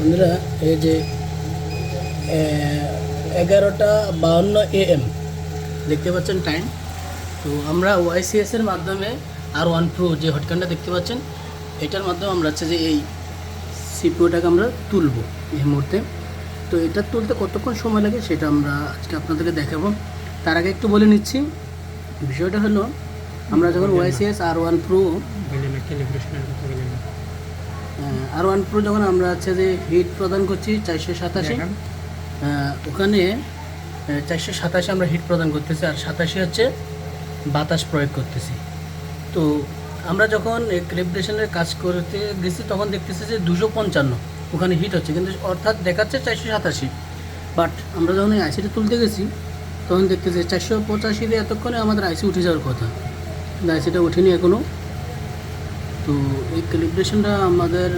বন্ধুরা এই যে এগারোটা বাউন্ন এএম দেখতে পাচ্ছেন টাইম তো আমরা ওয়াইসিএস এর মাধ্যমে আর ওয়ান প্রো যে হটকানটা দেখতে পাচ্ছেন এটার মাধ্যমে আমরা হচ্ছে যে এই সিপিওটাকে আমরা তুলব এই মুহূর্তে। তো এটা তুলতে কতক্ষণ সময় লাগে সেটা আমরা আজকে আপনাদেরকে দেখাবো। তার আগে একটু বলে নিচ্ছি বিষয়টা হলো আমরা যখন YCS R one pro R one pro যখন আমরা হচ্ছে যে হিট প্রদান করছি চারশো সাতাশি ওখানে চারশো সাতাশি আমরা হিট প্রদান করতেছি আর সাতাশি হচ্ছে বাতাস প্রয়োগ করতেছি। তো আমরা যখন ক্যালিব্রেশনের কাজ করতে গেছি তখন দেখতেছি যে দুশো পঞ্চান্ন ওখানে হিট হচ্ছে। কিন্তু অর্থাৎ দেখাচ্ছে চারশো সাতাশি। বাট আমরা যখন এই আইসিটা তুলতে গেছি তখন দেখতেছি চারশো পঁচাশিতে এতক্ষণে আমাদের আইসি উঠে যাওয়ার কথা। কিন্তু আইসিটা ওঠেনি এখনও তো এই ক্যালিব্রেশনটা আমাদের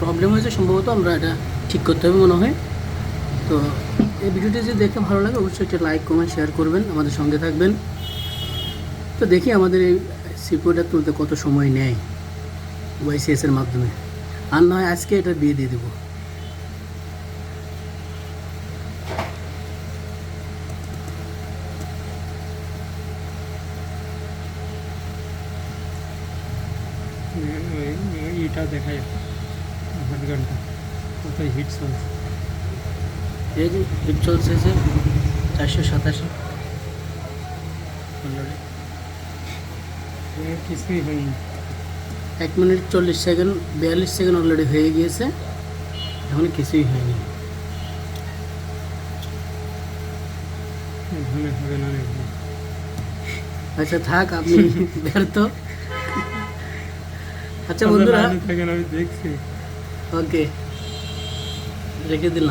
প্রবলেম হয়েছে, সম্ভবত আমরা এটা ঠিক করতে হবে মনে হয়। তো এই ভিডিওটি যদি দেখতে ভালো লাগে, অবশ্যই একটা লাইক কমেন্ট শেয়ার করবেন, আমাদের সঙ্গে থাকবেন। তো দেখি আমাদের এই সিপিওটা তুলতে কত সময় নেয় ওয়াইসিএসের মাধ্যমে। আর নয়, আজকে এটা বিয়ে দিয়ে দেবো। ইটা দেখায় আধ ঘণ্টা কত হিট চলছে? এই যে হিট চলছে যে চারশো সাতাশি। কিছুই হয়নি। এক মিনিট চল্লিশ সেকেন্ড বিয়াল্লিশ সেকেন্ড অলরেডি হয়ে গিয়েছে। এখন কিছুই হয়নি। আচ্ছা থাক আপনি ব্যর্থ। আচ্ছা বন্ধুরা আমি দেখছি। ওকে রেখে দিলাম।